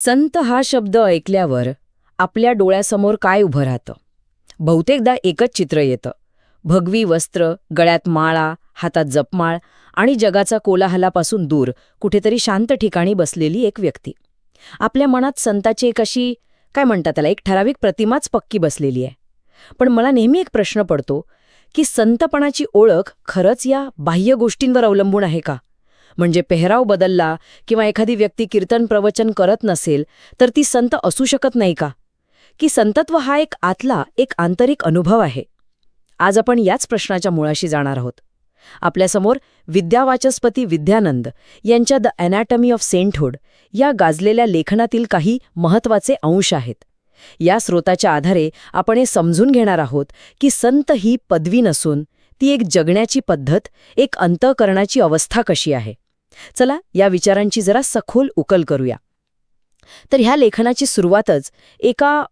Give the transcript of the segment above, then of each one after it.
संत हा शब्द ऐकल्यावर आपल्या डोळ्यासमोर काय उभं राहतं? बहुतेकदा एकच चित्र येतं. भगवी वस्त्र गळ्यात माळा हातात जपमाळ आणि जगाचा कोलाहलापासून दूर कुठेतरी शांत ठिकाणी बसलेली एक व्यक्ती. आपल्या मनात संताची एक अशी काय म्हणतात त्याला एक ठराविक प्रतिमाच पक्की बसलेली आहे. पण मला नेहमी एक प्रश्न पडतो की संतपणाची ओळख खरंच या बाह्य गोष्टींवर अवलंबून आहे का? म्हणजे पेहराव बदलला किंवा एखादी व्यक्ती कीर्तन प्रवचन करत नसेल तर ती संत असू शकत नाही का? की संतत्व हा एक आतला एक आंतरिक अनुभव आहे. आज आपण याच प्रश्नाच्या मुळाशी जाणार आहोत. आपल्यासमोर विद्यावाचस्पती विद्यानंद यांच्या द अनॅटमी ऑफ सेंटहुड या गाजलेल्या लेखनातील काही महत्त्वाचे अंश आहेत. या स्रोताच्या आधारे आपण हे समजून घेणार आहोत की संत ही पदवी नसून ती एक जगण्याची पद्धत एक अंतःकरणाची अवस्था कशी आहे. चला या विचारांची जरा सखोल उकल करूया. तर ह्या लेखनाची सुरुवातच एका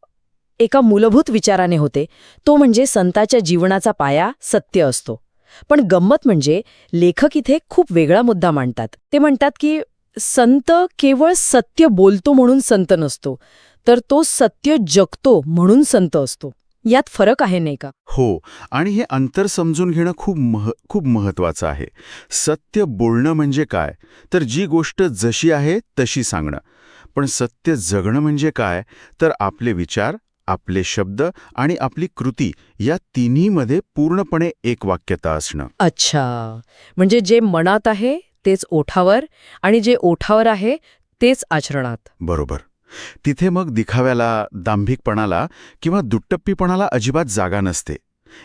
एका मूलभूत विचाराने होते. तो म्हणजे संताच्या जीवनाचा पाया सत्य असतो. पण गंमत म्हणजे लेखक इथे खूप वेगळा मुद्दा मांडतात. ते म्हणतात की संत केवळ सत्य बोलतो म्हणून संत नसतो तर तो सत्य जगतो म्हणून संत असतो. यात फरक आहे नाही का? हो आणि हे अंतर समजून घेणं खूप मह खूप महत्वाचं आहे. सत्य बोलणं म्हणजे काय? तर जी गोष्ट जशी आहे तशी सांगणं. पण सत्य जगणं म्हणजे काय? तर आपले विचार आपले शब्द आणि आपली कृती या तिन्हीमध्ये पूर्णपणे एक वाक्यता असणं. अच्छा. म्हणजे जे मनात आहे तेच ओठावर आणि जे ओठावर आहे तेच आचरणात. बरोबर. तिथे मग दिखाव्याला दांभिकपणाला किंवा दुट्टप्पीपणाला अजिबात जागा नसते.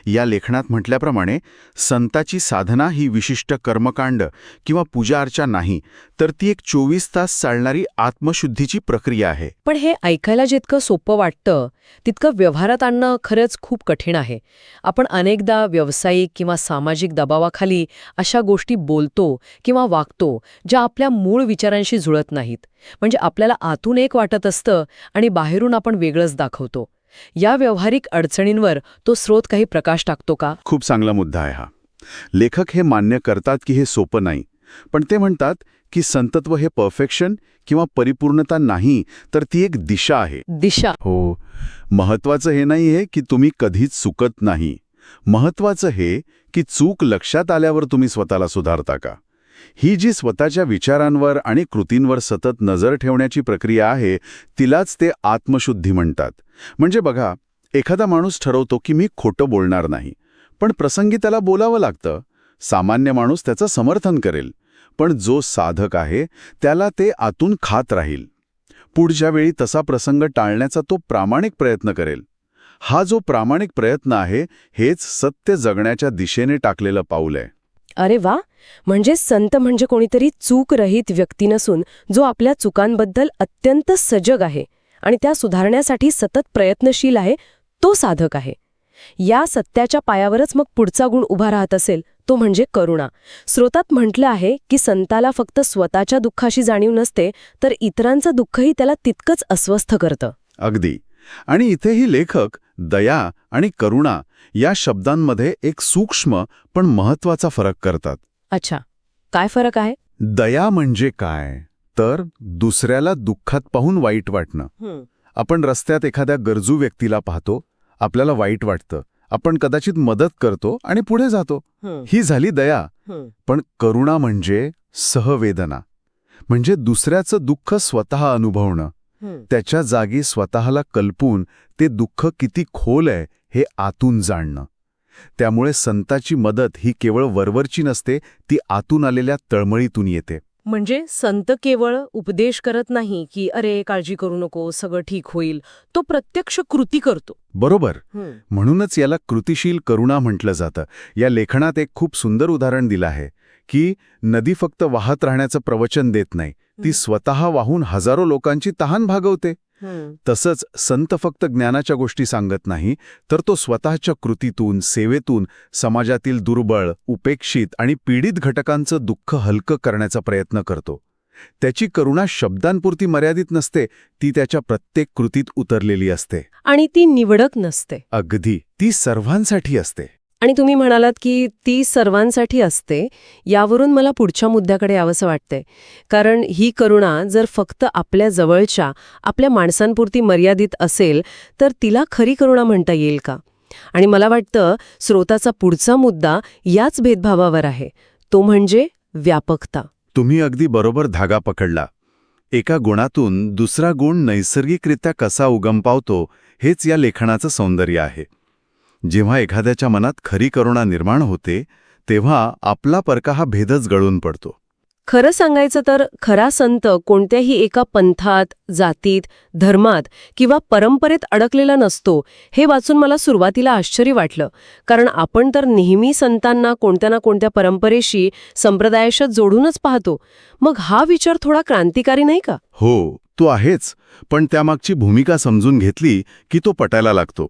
या लेखनात म्हटल्याप्रमाणे संताची साधना ही विशिष्ट कर्मकांड किंवा पूजाअर्चा नाही तर ती एक चोवीस तास चालणारी आत्मशुद्धीची प्रक्रिया आहे. पण हे ऐकायला जितकं सोपं वाटतं तितकं व्यवहारात आणणं खरंच खूप कठीण आहे. आपण अनेकदा व्यावसायिक किंवा सामाजिक दबावाखाली अशा गोष्टी बोलतो किंवा वागतो ज्या आपल्या मूळ विचारांशी जुळत नाहीत. म्हणजे आपल्याला आतून एक वाटत असतं आणि बाहेरून आपण वेगळंच दाखवतो. या व्यावहारिक अडचणींवर तो स्रोत काही प्रकाश टाकतो का? खूप चांगला मुद्दा आहे हा. लेखक हे मान्य करतात की हे सोपं नाही पण ते म्हणतात की संतत्व हे परफेक्शन किंवा परिपूर्णता नाही तर ती एक दिशा आहे. दिशा. हो. महत्वाचं हे नाही आहे की तुम्ही कधीच चुकत नाही. महत्वाचं हे की चूक लक्षात आल्यावर तुम्ही स्वतःला सुधारता का? ही जी स्वतःच्या विचारांवर आणि कृतींवर सतत नजर ठेवण्याची प्रक्रिया आहे तिलाच ते आत्मशुद्धी म्हणतात. म्हणजे बघा एखादा माणूस ठरवतो की मी खोटं बोलणार नाही पण प्रसंगी त्याला बोलावं लागतं. सामान्य माणूस त्याचं समर्थन करेल पण जो साधक आहे त्याला ते आतून खात राहील. पुढच्या वेळी तसा प्रसंग टाळण्याचा तो प्रामाणिक प्रयत्न करेल. हा जो प्रामाणिक प्रयत्न आहे हेच सत्य जगण्याच्या दिशेने टाकलेलं पाऊल आहे. अरे वा! म्हणजे संत म्हणजे कोणीतरी चूकरहित व्यक्ती नसून जो आपल्या चुकांबद्दल अत्यंत सजग आहे आणि त्या सुधारण्यासाठी सतत प्रयत्नशील आहे तो साधक आहे. या सत्याच्या पायावरच मग पुढचा गुण उभा राहत असेल तो म्हणजे करुणा. स्रोतात म्हटलं आहे की संताला फक्त स्वतःच्या दुःखाशी जाणीव नसते तर इतरांचं दुःखही त्याला तितकंच अस्वस्थ करतं. अगदी. आणि इथेही लेखक दया आणि करुणा या शब्दांमध्ये एक सूक्ष्म पण महत्त्वाचा फरक करतात. अच्छा. काय फरक आहे? दया म्हणजे काय? तर दुसऱ्याला दुःखात पाहून वाईट वाटणं. आपण रस्त्यात एखाद्या गरजू व्यक्तीला पाहतो आपल्याला वाईट वाटतं. आपण कदाचित मदत करतो आणि पुढे जातो. ही. झाली दया. पण करुणा म्हणजे सहवेदना. म्हणजे दुसऱ्याचं दुःख स्वतः अनुभवणं. त्याच्या जागी स्वतःला कल्पून ते दुःख किती खोल आहे हे आतून जाणणं. त्यामुळे संताची मदत ही केवळ वरवरची नसते ती आतून आलेल्या तळमळीतून येते. म्हणजे संत केवळ उपदेश करत नाही की अरे काळजी करू नको सगळं ठीक होईल. तो प्रत्यक्ष कृती करतो. बरोबर. म्हणूनच याला कृतिशील करुणा म्हटलं जातं. या लेखनात एक खूप सुंदर उदाहरण दिलं आहे की नदी फक्त वाहत राहण्याचं प्रवचन देत नाही ती स्वतः वाहून हजारो लोकांची तहान भागवते. तसंच संत फक्त ज्ञानाच्या गोष्टी सांगत नाही तर तो स्वतःच्या कृतीतून सेवेतून समाजातील दुर्बळ उपेक्षित आणि पीडित घटकांचं दुःख हलकं करण्याचा प्रयत्न करतो. त्याची करुणा शब्दांपुरती मर्यादित नसते ती त्याच्या प्रत्येक कृतीत उतरलेली असते. आणि ती निवडक नसते. अगदी ती सर्वांसाठी असते. आणि तुम्ही म्हणालात की ती सर्वांसाठी असते यावरून मला पुढच्या मुद्द्याकडे यावंसं वाटतंय. कारण ही करुणा जर फक्त आपल्या जवळच्या आपल्या माणसांपुरती मर्यादित असेल तर तिला खरी करुणा म्हणता येईल का? आणि मला वाटतं स्रोताचा पुढचा मुद्दा याच भेदभावावर आहे. तो म्हणजे व्यापकता. तुम्ही अगदी बरोबर धागा पकडला. एका गुणातून दुसरा गुण नैसर्गिकरित्या कसा उगम पावतो हेच या लेखनाचं सौंदर्य आहे. जेव्हा एखाद्याच्या मनात खरी करुणा निर्माण होते तेव्हा आपला परका हा भेदच गळून पडतो. खरं सांगायचं तर खरा संत कोणत्याही एका पंथात जातीत धर्मात किंवा परंपरेत अडकलेला नसतो हे वाचून मला सुरुवातीला आश्चर्य वाटलं. कारण आपण तर नेहमी संतांना कोणत्या ना कोणत्या परंपरेशी संप्रदायाशी जोडूनच पाहतो. मग हा विचार थोडा क्रांतिकारी नाही का? हो तो आहेच. पण त्यामागची भूमिका समजून घेतली की तो पटायला लागतो.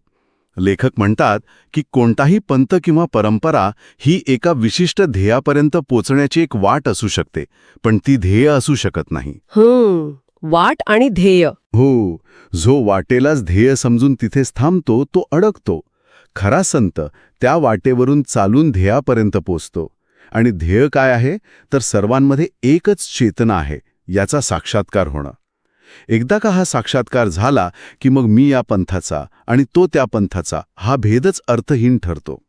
लेखक म्हणतात की कोणताही पंथ किंवा परंपरा ही एका विशिष्ट ध्येयापर्यंत पोचण्याची एक वाट असू शकते पण ती ध्येय असू शकत नाही. वाट आणि ध्येय. हो जो वाटेलाच ध्येय समजून तिथेच थांबतो तो अडकतो. खरा संत त्या वाटेवरून चालून ध्येयापर्यंत पोचतो. आणि ध्येय काय आहे? तर सर्वांमध्ये एकच चेतना आहे याचा साक्षात्कार होणं. एकदा का हा साक्षात्कार झाला की मग मी या पंथाचा आणि तो त्या पंथाचा हा भेदच अर्थहीन ठरतो.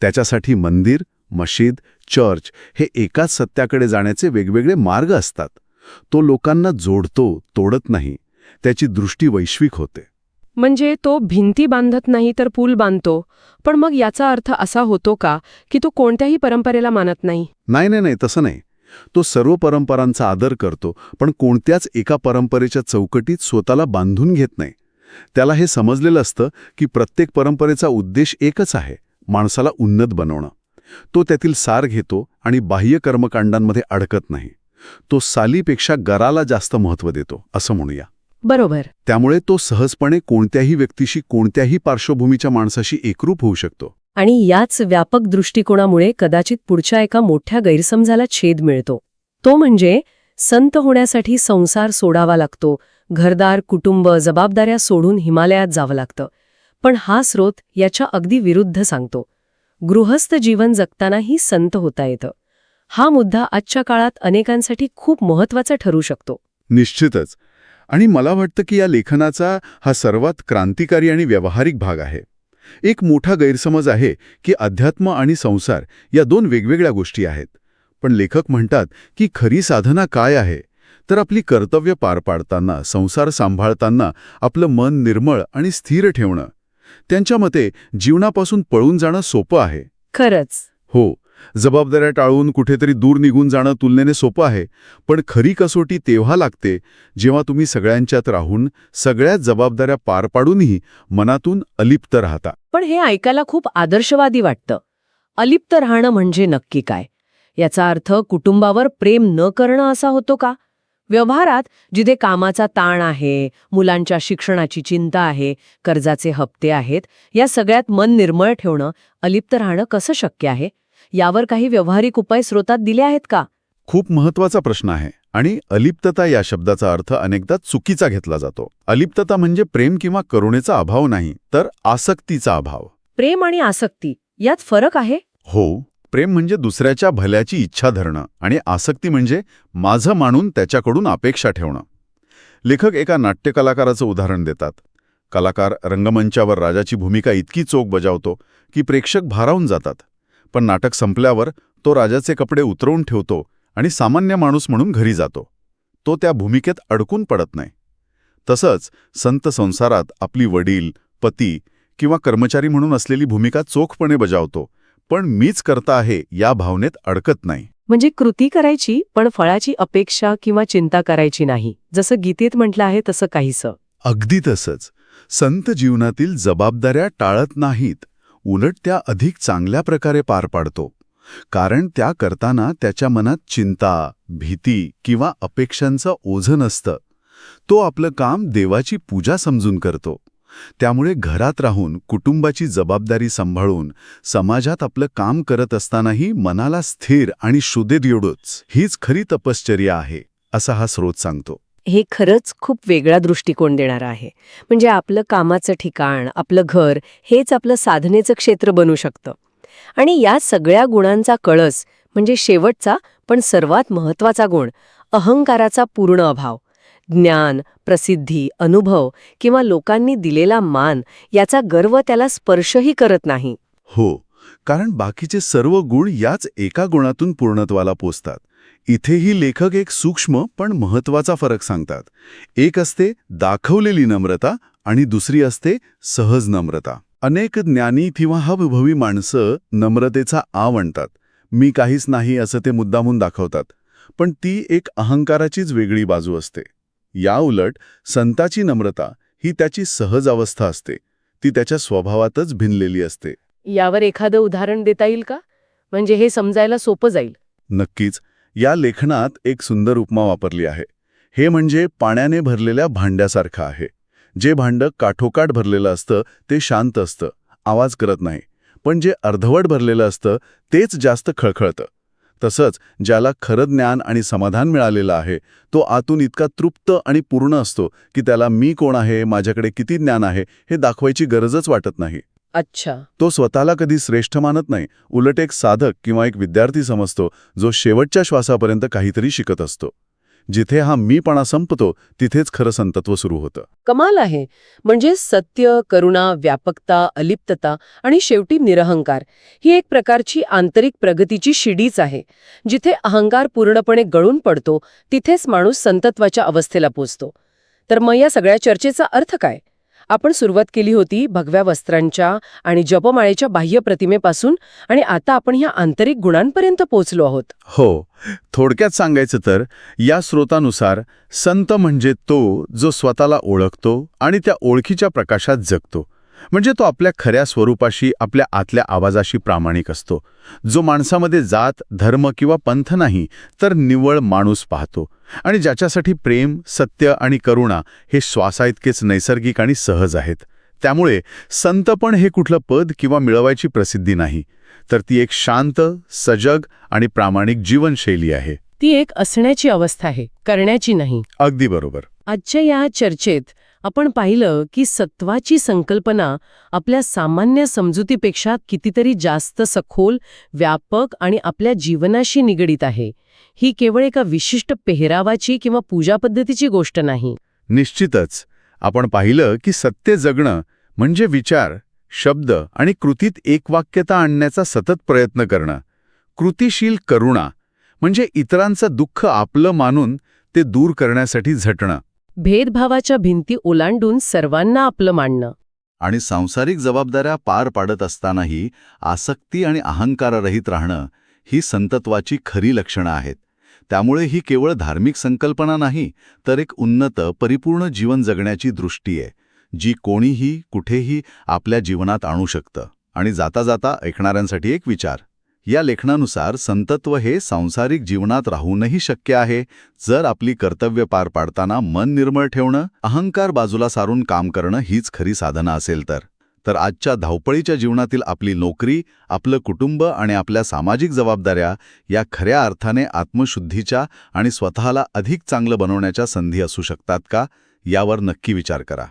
त्याच्यासाठी मंदिर मशीद चर्च हे एकाच सत्याकडे जाण्याचे वेगवेगळे मार्ग असतात. तो लोकांना जोडतो तोडत नाही. त्याची दृष्टी वैश्विक होते. म्हणजे तो भिंती बांधत नाही तर पूल बांधतो. पण मग याचा अर्थ असा होतो का की तो कोणत्याही परंपरेला मानत नाही? नाही नाही नाही तसं नाही. तो सर्व परंपरांचा आदर करतो पण कोणत्याच एका परंपरेच्या चौकटीत स्वतःला बांधून घेत नाही. त्याला हे समजलेलं असतं की प्रत्येक परंपरेचा उद्देश एकच आहे माणसाला उन्नत बनवणं. तो त्यातील सार घेतो आणि बाह्य कर्मकांडांमध्ये अडकत नाही. तो सालीपेक्षा गराला जास्त महत्त्व देतो असं म्हणूया. बरोबर. त्यामुळे तो सहजपणे कोणत्याही व्यक्तीशी कोणत्याही पार्श्वभूमीच्या माणसाशी एकरूप होऊ शकतो. आणि याच व्यापक दृष्टिकोनामुळे कदाचित पुढच्या एका मोठ्या गैरसमजाला छेद मिळतो. तो म्हणजे संत होण्यासाठी संसार सोडावा लागतो घरदार कुटुंब जबाबदाऱ्या सोडून हिमालयात जावं लागतं. पण हा स्रोत याच्या अगदी विरुद्ध सांगतो. गृहस्थ जीवन जगतानाही संत होता येतं. हा मुद्दा आजच्या काळात अनेकांसाठी खूप महत्त्वाचा ठरू शकतो. निश्चितच. आणि मला वाटतं की या लेखनाचा हा सर्वात क्रांतिकारी आणि व्यावहारिक भाग आहे. एक मोठा गैरसमज आहे की अध्यात्म आणि संसार या दोन वेगवेगळ्या गोष्टी आहेत. पण लेखक म्हणतात की खरी साधना काय आहे? तर आपली कर्तव्य पार पाडताना संसार सांभाळताना आपलं मन निर्मळ आणि स्थिर ठेवणं. त्यांच्या मते जीवनापासून पळून जाणं सोपं आहे. खरंच. हो जबाबदाऱ्या टाळून कुठेतरी दूर निघून जाणं तुलनेने सोपं आहे. पण खरी कसोटी तेव्हा लागते जेव्हा तुम्ही सगळ्यांच्यात राहून सगळ्याच जबाबदाऱ्या पार पाडूनही मनातून अलिप्त राहता. पण हे ऐकायला खूप आदर्शवादी वाटतं. अलिप्त राहणं म्हणजे नक्की काय? याचा अर्थ कुटुंबावर प्रेम न करणं असा होतो का? व्यवहारात जिथे कामाचा ताण आहे मुलांच्या शिक्षणाची चिंता आहे कर्जाचे हप्ते आहेत या सगळ्यात मन निर्मळ ठेवणं अलिप्त राहणं कसं शक्य आहे? यावर काही व्यावहारिक उपाय स्रोतात दिले आहेत का? खूप महत्त्वाचा प्रश्न आहे. आणि अलिप्तता या शब्दाचा अर्थ अनेकदा चुकीचा घेतला जातो. अलिप्तता म्हणजे प्रेम किंवा करुणेचा अभाव नाही तर आसक्तीचा अभाव. प्रेम आणि आसक्ती यात फरक आहे? हो प्रेम म्हणजे दुसऱ्याच्या भल्याची इच्छा धरणं आणि आसक्ती म्हणजे माझं मानून त्याच्याकडून अपेक्षा ठेवणं. लेखक एका नाट्यकलाकाराचं उदाहरण देतात. कलाकार रंगमंचावर राजाची भूमिका इतकी चोख बजावतो की प्रेक्षक भारावून जातात. पण नाटक संपल्यावर तो राजाचे कपडे उतरवून ठेवतो आणि सामान्य माणूस म्हणून घरी जातो. तो त्या भूमिकेत अडकून पडत नाही. तसंच संत संसारात आपली वडील पती किंवा कर्मचारी म्हणून असलेली भूमिका चोखपणे बजावतो पण मीच करता आहे या भावनेत अडकत नाही. म्हणजे कृती करायची पण फळाची अपेक्षा किंवा चिंता करायची नाही. जसं गीतेत म्हटलं आहे तसं काहीसं. अगदी तसंच. संत जीवनातील जबाबदाऱ्या टाळत नाहीत. उलट त्या अधिक चांगल्या प्रकारे पार पाडतो. कारण त्या करताना त्याच्या मनात चिंता भीती किंवा अपेक्षांचं ओझं नसतं. तो आपलं काम देवाची पूजा समजून करतो. त्यामुळे घरात राहून कुटुंबाची जबाबदारी सांभाळून समाजात आपलं काम करत असतानाही मनाला स्थिर आणि शुद्धेत एवढंच हीच खरी तपश्चर्या आहे असा हा स्रोत सांगतो. हे खरंच खूप वेगळा दृष्टिकोन देणारं आहे. म्हणजे आपलं कामाचं ठिकाण आपलं घर हेच आपलं साधनेचं क्षेत्र बनू शकतं. आणि या सगळ्या गुणांचा कळस म्हणजे शेवटचा पण सर्वात महत्त्वाचा गुण अहंकाराचा पूर्ण अभाव. ज्ञान प्रसिद्धी अनुभव किंवा लोकांनी दिलेला मान याचा गर्व त्याला स्पर्शही करत नाही. हो कारण बाकीचे सर्व गुण याच एका गुणातून पूर्णत्वाला पोचतात इथेही लेखक एक सूक्ष्म पण महत्त्वाचा फरक सांगतात. एक असते दाखवलेली नम्रता आणि दुसरी असते सहज नम्रता. अनेक ज्ञानी किंवा हवभवी माणसं नम्रतेचा आव आणतात. मी काहीच नाही असं ते मुद्दामून दाखवतात. पण ती एक अहंकाराचीच वेगळी बाजू असते. या उलट संताची नम्रता ही त्याची सहज अवस्था असते. ती त्याच्या स्वभावातच भिनलेली असते. यावर एखादं उदाहरण देता येईल का? म्हणजे हे समजायला सोपं जाईल. नक्कीच. या लेखनात एक सुंदर उपमा वापरली आहे. हे म्हणजे पाण्याने भरलेल्या भांड्यासारखं आहे. जे भांडं काठोकाठ भरलेलं असतं ते शांत असतं आवाज करत नाही. पण जे अर्धवट भरलेलं असतं तेच जास्त खळखळतं. तसंच ज्याला खरं ज्ञान आणि समाधान मिळालेलं आहे तो आतून इतका तृप्त आणि पूर्ण असतो की त्याला मी कोण आहे माझ्याकडे किती ज्ञान आहे हे दाखवायची गरजच वाटत नाही. अच्छा. तो स्वतःला कधी श्रेष्ठ मानत नाही उलट एक साधक किंवा एक विद्यार्थी समजतो जो शेवटच्या श्वासापर्यंत काहीतरी शिकत असतो. जिथे हा मीपणा संपतो तिथेच खरं संतत्व सुरू होतं. कमाल आहे. म्हणजे सत्य करुणा व्यापकता अलिप्तता आणि शेवटी निरहंकार ही एक प्रकारची आंतरिक प्रगतीची शिडीच आहे. जिथे अहंकार पूर्णपणे गळून पडतो तिथेच माणूस संतत्वाच्या अवस्थेला पोचतो. तर मग या सगळ्या चर्चेचा अर्थ काय? आपण सुरुवात केली होती भगव्या वस्त्रांच्या आणि जपमाळेच्या बाह्य प्रतिमेपासून आणि आता आपण ह्या आंतरिक गुणांपर्यंत पोहोचलो आहोत. हो थोडक्यात सांगायचं तर या स्रोतानुसार संत म्हणजे तो जो स्वतःला ओळखतो आणि त्या ओळखीच्या प्रकाशात जगतो. म्हणजे तो आपल्या खऱ्या स्वरूपाशी आपल्या आतल्या आवाजाशी प्रामाणिक असतो. जो माणसामध्ये जात धर्म किंवा पंथ नाही तर निव्वळ माणूस पाहतो. आणि ज्याच्यासाठी प्रेम सत्य आणि करुणा हे श्वासाइतकेच नैसर्गिक आणि सहज आहेत. त्यामुळे संतपण हे कुठलं पद किंवा मिळवायची प्रसिद्धी नाही. तर ती एक शांत सजग आणि प्रामाणिक जीवनशैली आहे. ती एक असण्याची अवस्था आहे करण्याची नाही. अगदी बरोबर. आजच्या या चर्चेत आपण पाहिलं की सत्वाची संकल्पना आपल्या सामान्य समजुतीपेक्षा कितीतरी जास्त सखोल व्यापक आणि आपल्या जीवनाशी निगडीत आहे. ही केवळ एका विशिष्ट पेहरावाची किंवा पूजा पद्धतीची गोष्ट नाही. निश्चितच. आपण पाहिलं की सत्य जगणं म्हणजे विचार शब्द आणि कृतीत एकवाक्यता आणण्याचा सतत प्रयत्न करणं. कृतिशील करुणा म्हणजे इतरांचं दुःख आपलं मानून ते दूर करण्यासाठी झटणं. भेदभावाच्या भिंती ओलांडून सर्वांना आपलं मांडणं आणि सांसारिक जबाबदाऱ्या पार पाडत असतानाही आसक्ती आणि अहंकाररहित राहणं ही संतत्वाची खरी लक्षणं आहेत. त्यामुळे ही केवळ धार्मिक संकल्पना नाही तर एक उन्नत परिपूर्ण जीवन जगण्याची दृष्टी आहे जी कोणीही कुठेही आपल्या जीवनात आणू शकतं. आणि जाता जाता ऐकणाऱ्यांसाठी एक विचार. या लेखनानुसार संतत्व हे सांसारिक जीवनात राहूनही शक्य आहे. जर आपली कर्तव्य पार पाडताना मन निर्मळ ठेवणं अहंकार बाजूला सारून काम करणं हीच खरी साधना असेल तर. तर आजच्या धावपळीच्या जीवनातील आपली नोकरी आपलं कुटुंब आणि आपल्या सामाजिक जबाबदाऱ्या या खऱ्या अर्थाने आत्मशुद्धीच्या आणि स्वतःला अधिक चांगलं बनवण्याच्या संधी असू शकतात का? यावर नक्की विचार करा.